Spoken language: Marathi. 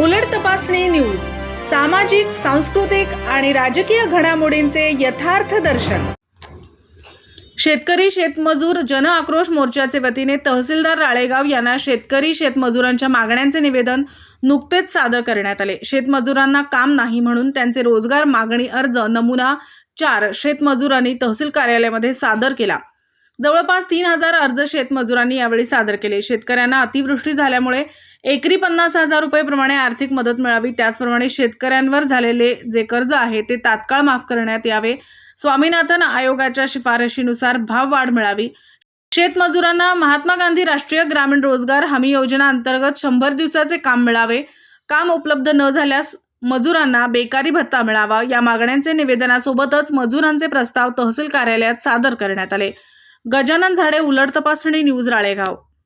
उलट तपासणी न्यूज सामाजिक सांस्कृतिक आणि राजकीय घडामोडींचे यथार्थ दर्शन. शेतकरी शेतमजूर जन आक्रोश मोर्चाचे वतीने तहसीलदार राळेगाव यांना शेतकरी शेतमजुरांच्या मागण्यांचे निवेदन नुकतेच सादर करण्यात आले. शेतमजुरांना काम नाही म्हणून त्यांचे रोजगार मागणी अर्ज नमुना चार शेतमजुरांनी तहसील कार्यालयामध्ये सादर केला. जवळपास तीन हजार अर्ज शेतमजुरांनी यावेळी सादर केले. शेतकऱ्यांना अतिवृष्टी झाल्यामुळे एकरी पन्नास हजार रुपयेप्रमाणे आर्थिक मदत मिळावी. त्याचप्रमाणे शेतकऱ्यांवर झालेले जे कर्ज आहे ते तात्काळ माफ करण्यात यावे. स्वामीनाथन आयोगाच्या शिफारशीनुसार भाववाढ मिळावी. शेतमजुरांना महात्मा गांधी राष्ट्रीय ग्रामीण रोजगार हमी योजना अंतर्गत शंभर दिवसाचे काम मिळावे. काम उपलब्ध न झाल्यास मजुरांना बेकारी भत्ता मिळावा. या मागण्यांचे निवेदनासोबतच मजुरांचे प्रस्ताव तहसील कार्यालयात सादर करण्यात आले. गजानन झाडे उलट तपासणी न्यूज राळेगाव.